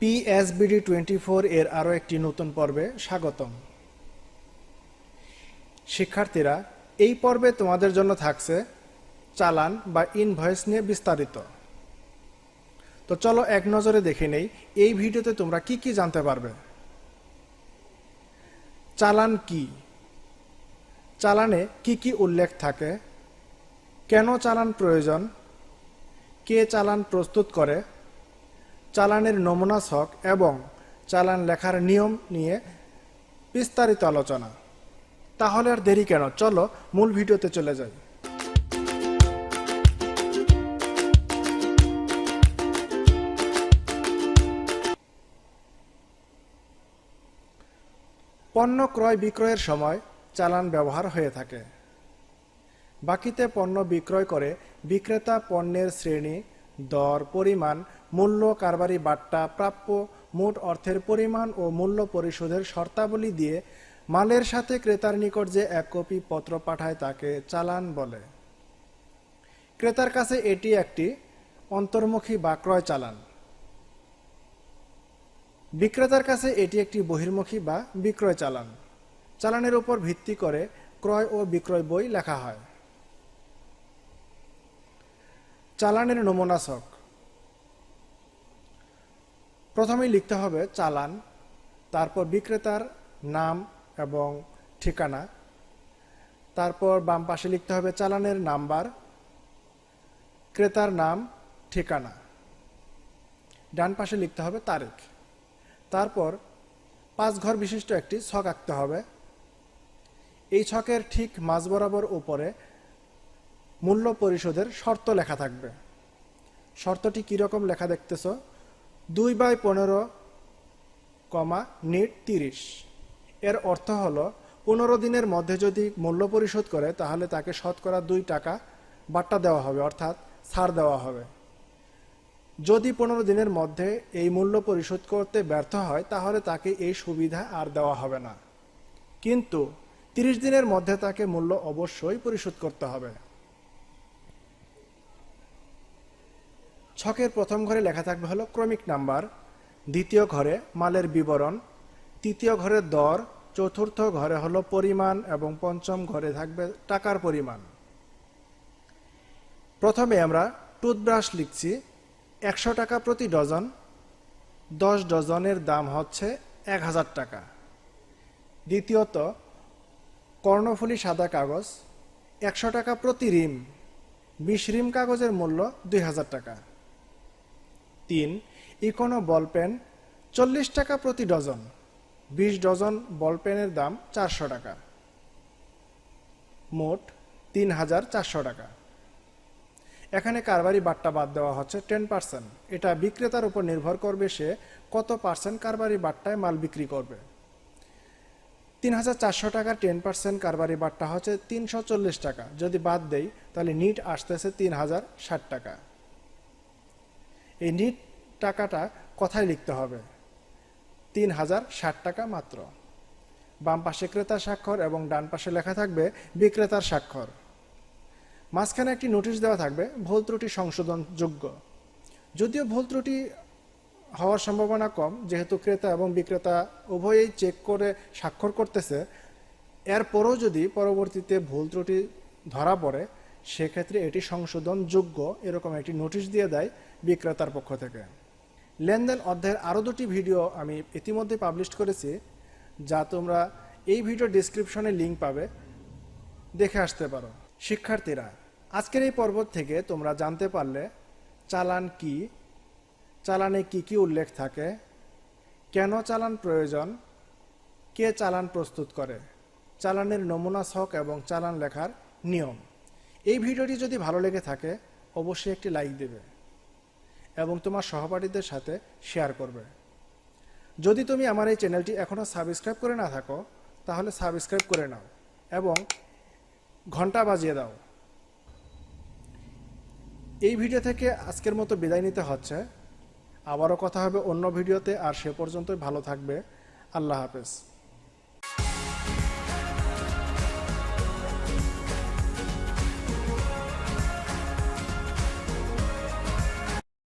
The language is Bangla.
পিএসবিডি টোয়েন্টি ফোর এর আরও একটি নতুন পর্বে স্বাগতম। শিক্ষার্থীরা, এই পর্বে তোমাদের জন্য থাকছে চালান বা ইনভয়েস নিয়ে বিস্তারিত। তো চলো এক নজরে দেখে নেই, এই ভিডিওতে তোমরা কি কি জানতে পারবে? চালান কি? চালানে কি কি উল্লেখ থাকে? কেন চালান প্রয়োজন? কে চালান প্রস্তুত করে? চালানের নমুনা ছক এবং চালান লেখার নিয়ম নিয়ে বিস্তারিত আলোচনা। তাহলে আর দেরি কেন? চলো মূল ভিডিওতে চলে যাই। পণ্য ক্রয় বিক্রয়ের সময় চালান ব্যবহার হয়ে থাকে। বাকিতে পণ্য বিক্রয় করে বিক্রেতা পণ্যের শ্রেণি, দর, পরিমাণ মূল্য কারবারি বাট্টা প্রাপ্য মোট অর্থের পরিমাণ ও মূল্য পরিশোধের শর্তাবলী দিয়ে মালের সাথে ক্রেতার নিকট যে এক কপি পত্র পাঠায় তাকে চালান বলে। ক্রেতার কাছে এটি একটি অন্তর্মুখী বা ক্রয় চালান। বিক্রেতার কাছে এটি একটি বহির্মুখী বা বিক্রয় চালান। চালানের উপর ভিত্তি করে ক্রয় ও বিক্রয় বই লেখা হয়। চালানের নমুনা ছক। প্রথমেই লিখতে হবে চালান, তারপর বিক্রেতার নাম এবং ঠিকানা, তারপর বাম পাশে লিখতে হবে চালানের নাম্বার, ক্রেতার নাম, ঠিকানা। ডান পাশে লিখতে হবে তারিখ। তারপর পাঁচ ঘর বিশিষ্ট একটি ছক আঁকতে হবে। এই ছকের ঠিক মাঝ বরাবর উপরে মূল্য পরিশোধের শর্ত লেখা থাকবে। শর্তটি কীরকম লেখা দেখতেছ? দুই বাই পনেরো কমা নিট তিরিশ। এর অর্থ হলো, পনেরো দিনের মধ্যে যদি মূল্য পরিশোধ করে, তাহলে তাকে শতকরা দুই টাকা বাট্টা দেওয়া হবে, অর্থাৎ ছাড় দেওয়া হবে। যদি পনেরো দিনের মধ্যে এই মূল্য পরিশোধ করতে ব্যর্থ হয়, তাহলে তাকে এই সুবিধা আর দেওয়া হবে না। কিন্তু তিরিশ দিনের মধ্যে তাকে মূল্য অবশ্যই পরিশোধ করতে হবে। ছকের প্রথম ঘরে লেখা থাকবে হলো ক্রমিক নাম্বার, দ্বিতীয় ঘরে মালের বিবরণ, তৃতীয় ঘরে দর, চতুর্থ ঘরে হলো পরিমাণ এবং পঞ্চম ঘরে থাকবে টাকার পরিমাণ। প্রথমে আমরা টুথব্রাশ লিখছি, একশো টাকা প্রতি ডজন, দশ ডজনের দাম হচ্ছে এক হাজার টাকা। দ্বিতীয়ত, কর্ণফুলী সাদা কাগজ, একশো টাকা প্রতি রিম, বিশ রিম কাগজের মূল্য দুই হাজার টাকা। তিন, ইকোনো বল পেন চল্লিশ টাকা প্রতি ডজন। বিশ ডজন বল পেনের দাম চারশো টাকা। মোট তিন হাজার চারশো টাকা। এখানে কারবারি বাট্টা বাদ দেওয়া হচ্ছে টেন পার্সেন্ট। এটা বিক্রেতার উপর নির্ভর করবে সে কত পার্সেন্ট কারবারি বাট্টায় মাল বিক্রি করবে। তিন হাজার চারশো টাকা টেন পার্সেন্ট কারবারি বাট্টা হচ্ছে তিনশো চল্লিশ টাকা। যদি বাদ দেই, তাহলে নিট আসতেছে তিন হাজার ষাট টাকা। এই নিট টাকাটা কথায় লিখতে হবে। তিন হাজার ষাট টাকা মাত্র। বাম পাশে ক্রেতার স্বাক্ষর এবং ডান পাশে লেখা থাকবে, বিক্রেতার স্বাক্ষর। মাঝখানে একটি নোটিশ দেওয়া থাকবে, ভুল ত্রুটি সংশোধন যোগ্য যদিও ভুল ত্রুটি হওয়ার সম্ভাবনা কম, যেহেতু ক্রেতা এবং বিক্রেতা উভয়েই চেক করে স্বাক্ষর করতেছে, এরপরও যদি পরবর্তীতে ভুল ত্রুটি ধরা পড়ে সেক্ষেত্রে এটি সংশোধন যোগ্য এরকম একটি নোটিশ দিয়ে দেয় বিক্রেতার পক্ষ থেকে। লেনদেন অধ্যায়ের আরও দুটি ভিডিও আমি ইতিমধ্যে পাবলিশ করেছি, যা তোমরা এই ভিডিও ডিসক্রিপশনে লিঙ্ক পাবে। দেখে আসতে পারো। শিক্ষার্থীরা, আজকের এই পর্ব থেকে তোমরা জানতে পারলে চালান কি, চালানে কি কি উল্লেখ থাকে, কেন চালান প্রয়োজন, কে চালান প্রস্তুত করে, চালানের নমুনা ছক এবং চালান লেখার নিয়ম। এই ভিডিওটি যদি ভালো লেগে থাকে, অবশ্যই একটি লাইক দেবে এবং তোমার সহপাঠীদের সাথে শেয়ার করবে। যদি তুমি আমার এই চ্যানেলটি এখনও সাবস্ক্রাইব করে না থাকো, তাহলে সাবস্ক্রাইব করে নাও এবং ঘণ্টা বাজিয়ে দাও। এই ভিডিও থেকে আজকের মতো বিদায় নিতে হচ্ছে। আবারও কথা হবে অন্য ভিডিওতে, আর সে পর্যন্তই ভালো থাকবে। আল্লাহ হাফেজ।